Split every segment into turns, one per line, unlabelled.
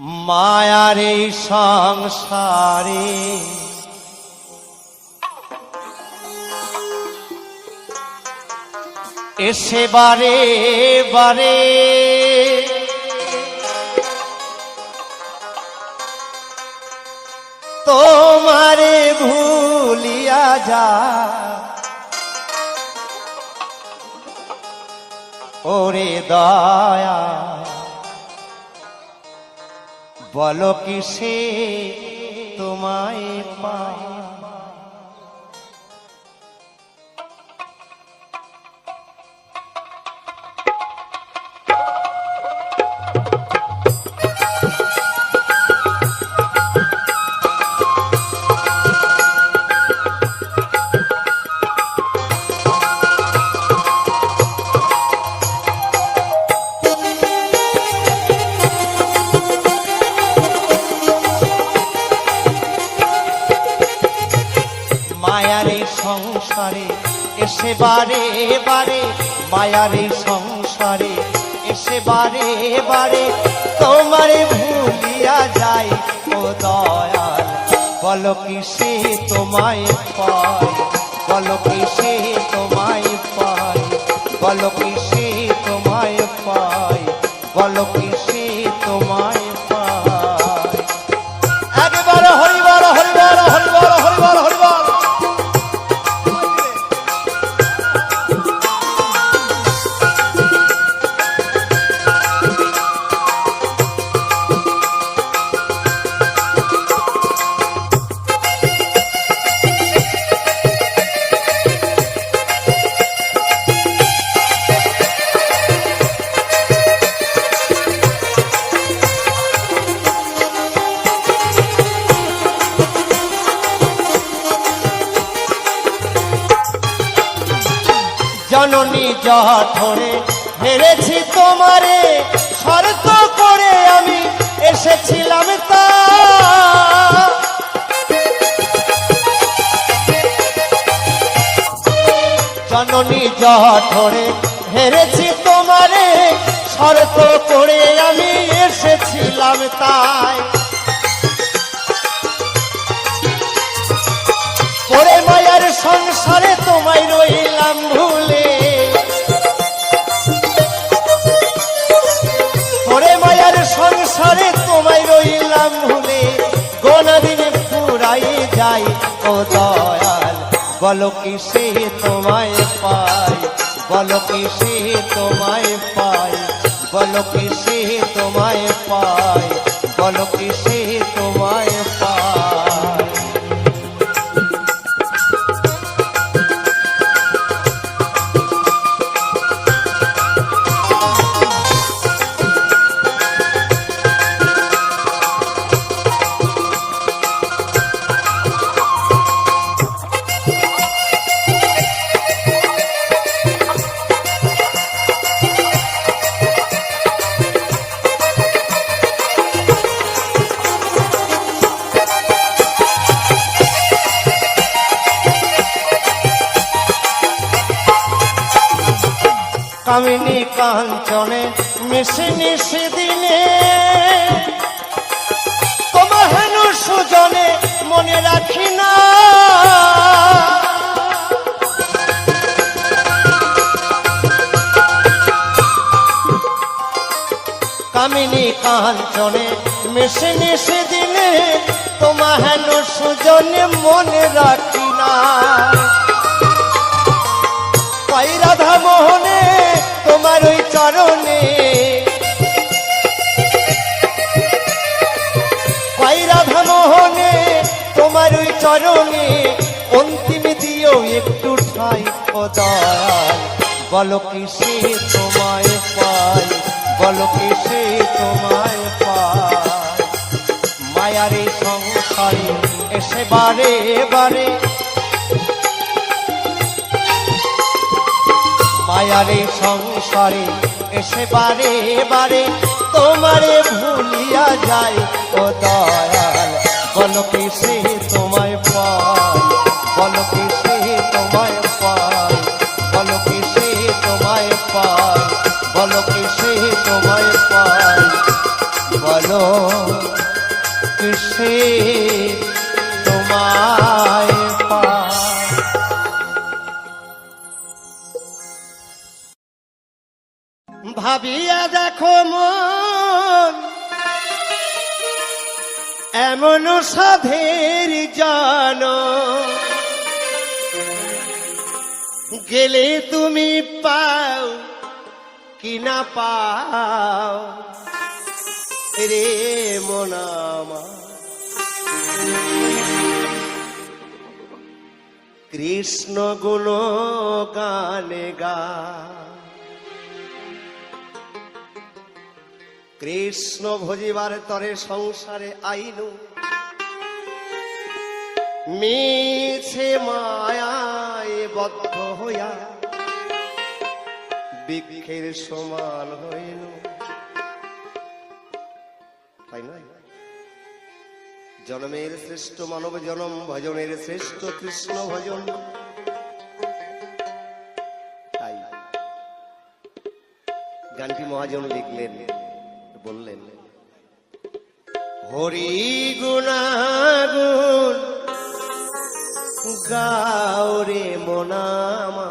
মায়ার সংসারে। এসে বারে বারে তোমারে ভুলিয়া যা। ওরে দয়া বলো কিসে তোমায় পা মায়ার সংসারে, এসে বারে বারে তোমারে ভুলিয়া যাই। ও দয়াল, বলো কি সে তোমায় পায়? বলো কি সে তোমায় পায়? বলো কি সে তোমায় পায়? বলো কি জননী জঠরে হেরেছি তোমারে, শর্ত করে আমি এসেছিলাম তাই। ওরে মায়ার সংসারে তোমায় রইলাম ভুলে। ওরে মায়ার সংসারে তোমায় রইলাম ভুলে। গোনা দিনে পুরাই যাই ও দয়াল। বলো কি সে তোমায় পাই বলো কি সে তোমায় পাই বলো কি সে তোমায় পাই বলো কামিনী কাঞ্চনে মিশে নিশে দিনে তোমার হেন সুজনে মনে রাখি না। পাই রাধা মোহনে তোমার ওই চরণে। পাই রাধা মোহনে তোমার ওই চরণে, অন্তিম দিও একটু ঠাই ও দয়াল বলো কি সে তোমায় মায়ার সংসারে এসে বারে বারে। মায়ার সংসারে এসে বারে বারে। তোমারে ভুলিয়া যায় ও দয়াল, বলো সে পাও। রে মনামা কৃষ্ণ গুণ গানে গা। কৃষ্ণ ভজিবার তরে সংসারে আইনু। মিছে মায়ায় বদ্ধ হইয়া বৃক্ষের সমান হইল। তাই নয়? জনমের শ্রেষ্ঠ মানব জনম, ভজনের শ্রেষ্ঠ কৃষ্ণ ভজন। তাই গানটি মহাজন লিখলেন, বললেন, হরি গুণাগুণ গাওরে মনামা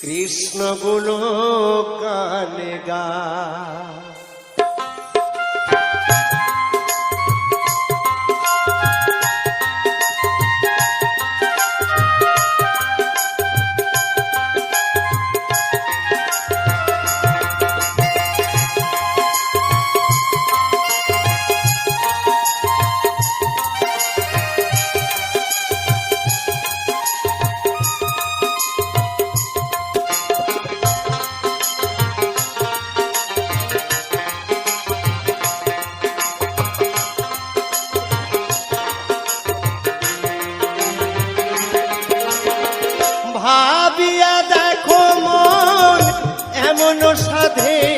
কৃষ্ণগুলো কানে গা। ভাবিয়া দেখো মন এমন সাধের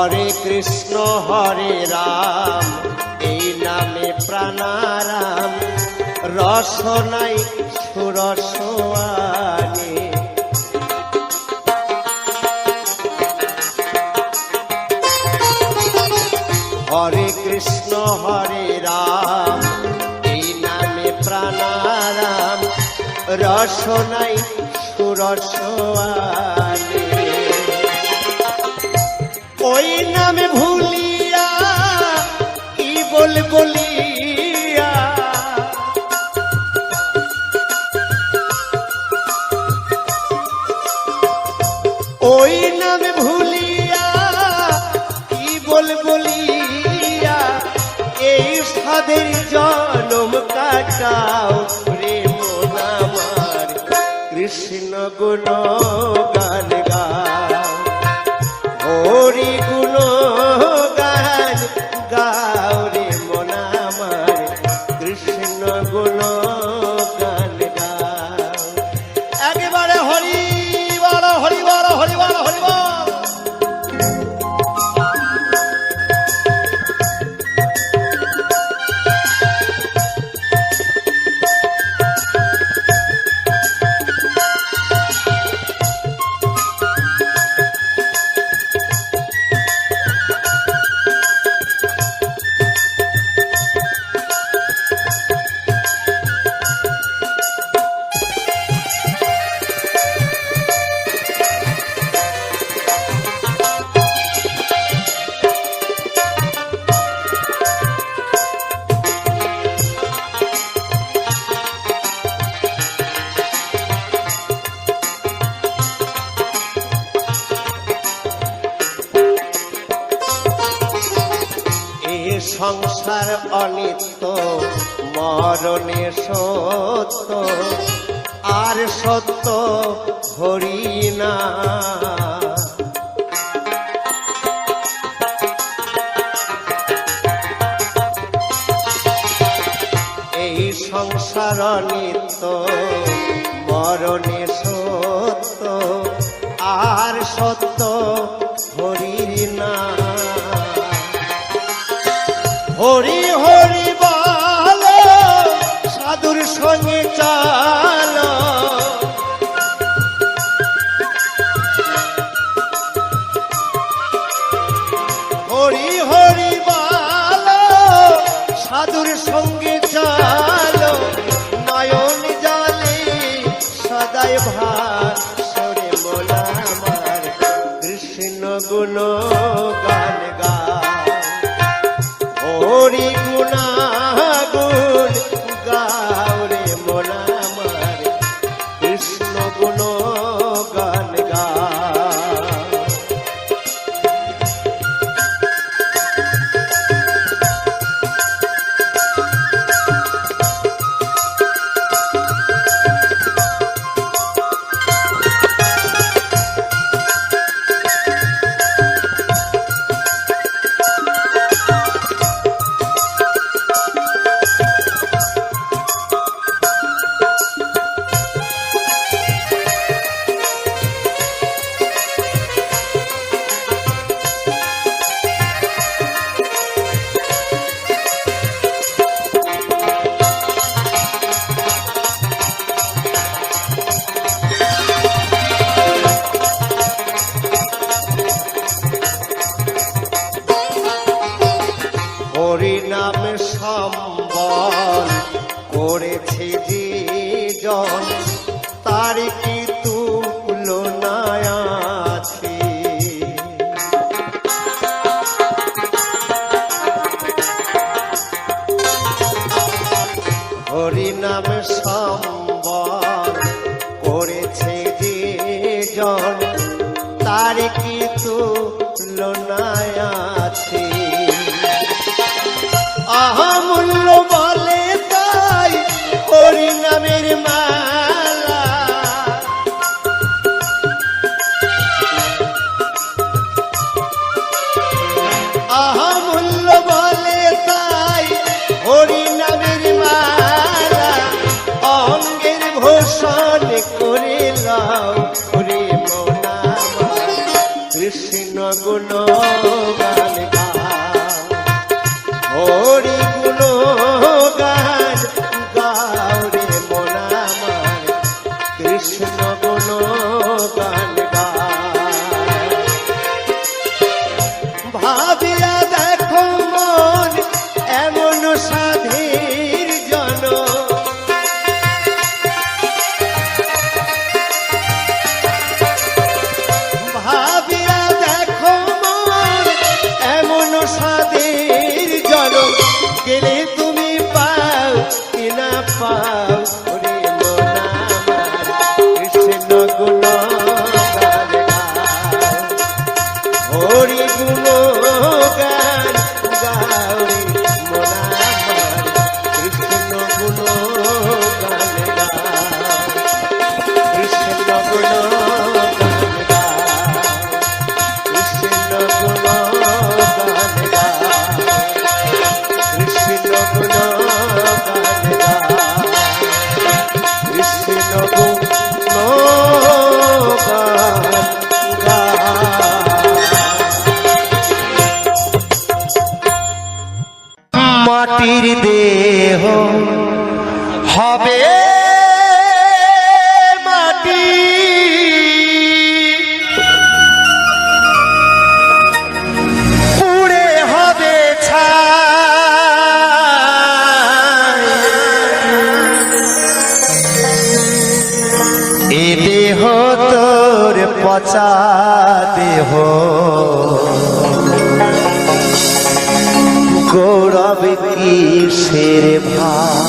হরে কৃষ্ণ, হরে রাম। এই নামে প্রাণারাম। রস নাই সুরস হরে কৃষ্ণ, হরে রাম। এই নামে প্রাণারাম। রস নাই সুরস আনে নামে ভুলিয়া কি বল বলিয়া এই সাদের জনম কাটাও প্রেম নামার কৃষ্ণ গুণ সংসার নিত্য মরণে সত্য আর সত্য হরি না। মাটির দেহ হবে কিসের ভা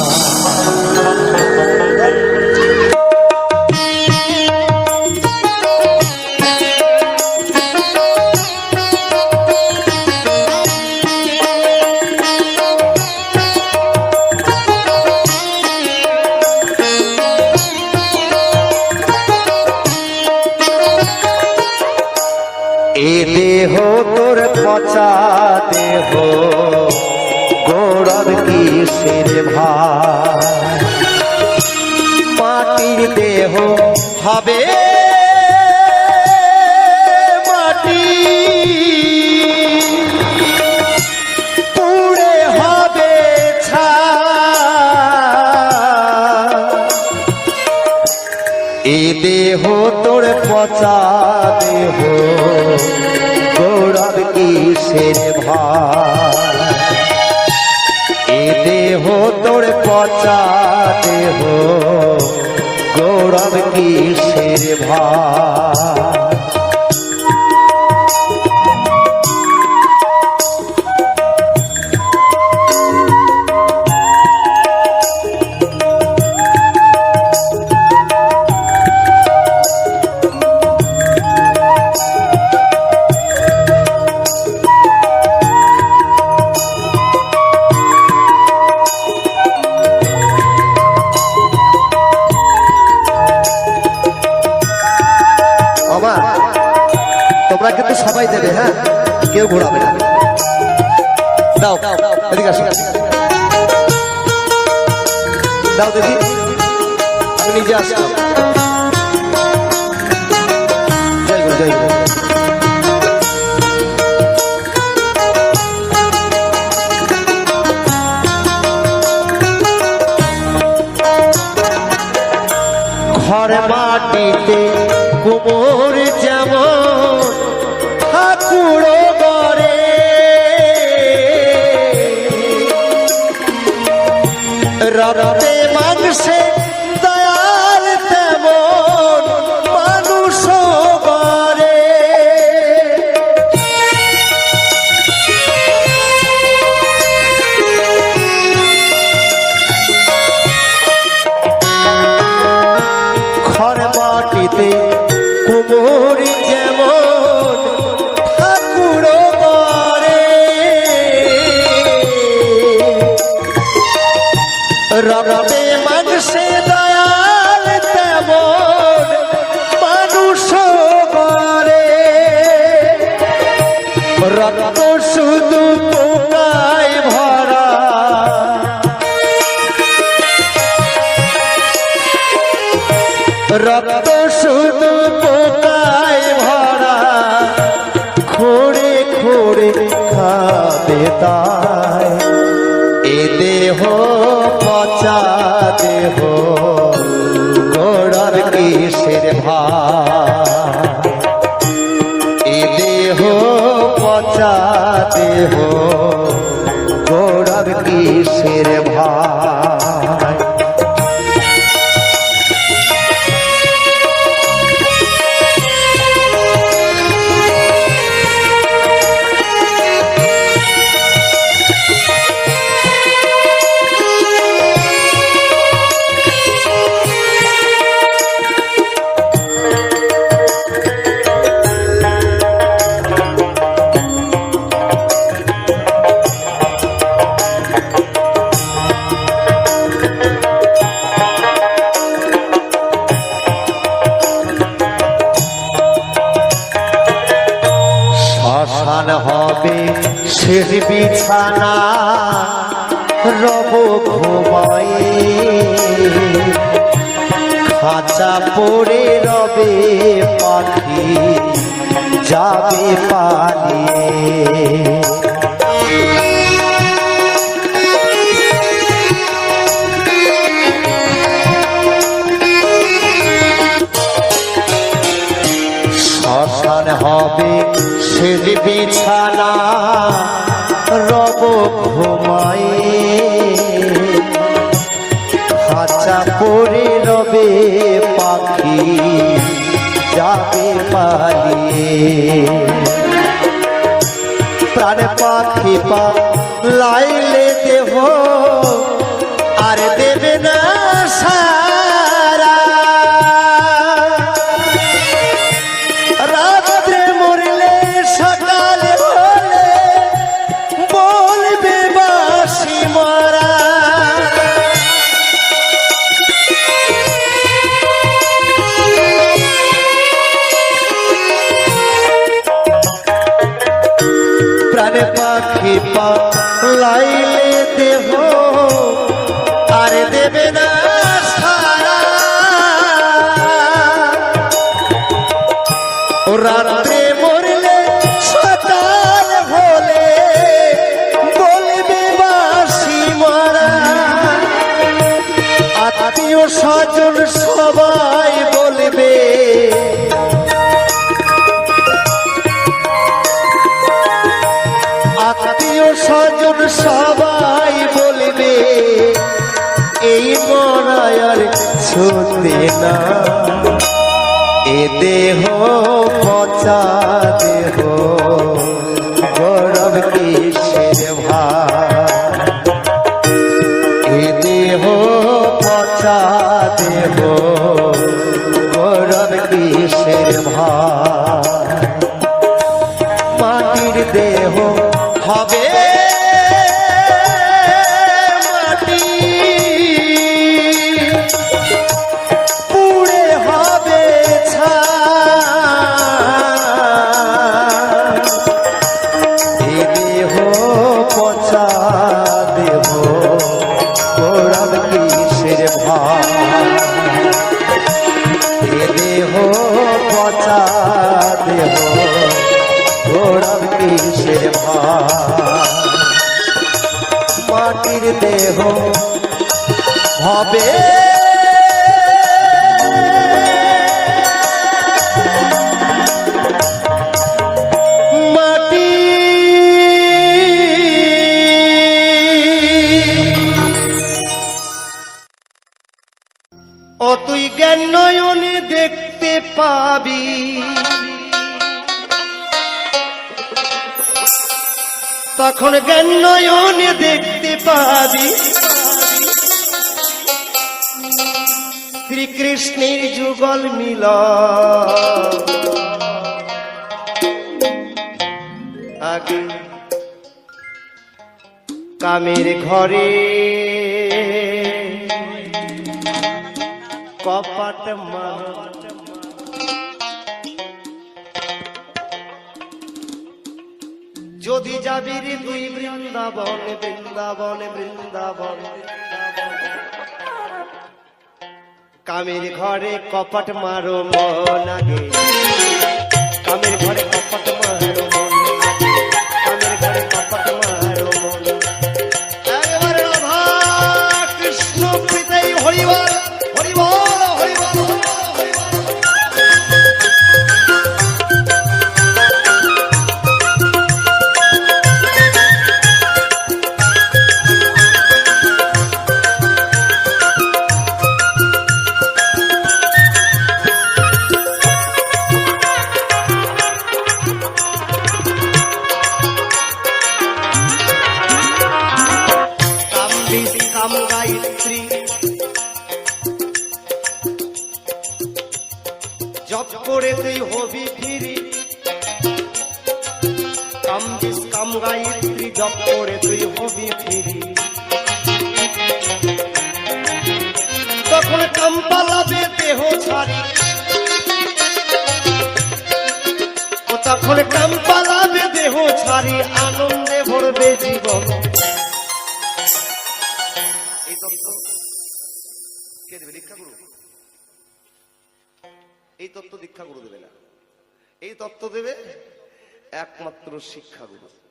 গৌরব কিসের ভাই जय চাতে হো। গৌরব কিসের ভাই সুখের বিছানা রব ঘুমায়ে খাঁচা পড়ে রবে পাখি যাবে পালিয়ে হবে সে বিছানা রব ঘুমায়। হাঁচা পরে রবে পাখি যাবে পালিয়ে। প্রাণ পাখি পা লাই স্বজন সবাই বলবে, আত্মীয় স্বজন সবাই বলবে, এই মরায়ার ছুটে না। এ দেহ পচা দেহ, গৌরব কিসের দেহ গৌরব কিসের তখন জ্ঞান নয়নে দেখতে পাবি। শ্রীকৃষ্ণের যুগল মিল আগে কামের ঘরে কপাট মার যদি যাবি তুই বৃন্দাবন বৃন্দাবন বৃন্দাবন। কামের ঘরে কপট মারো মন আগে। কামের ঘরে কপট মারো গায়ত্রী জপ তুই হবি ফিরি। তখন দেহ ছাড়ি। তখন দেহ ছাড়ি, আনন্দে ভরবে জীবন। এই তত্ত্ব দেবে? দীক্ষা গুরু। দেবে না। এই তত্ত্ব দেবে একমাত্র শিক্ষা গুরু। রাধে রাধে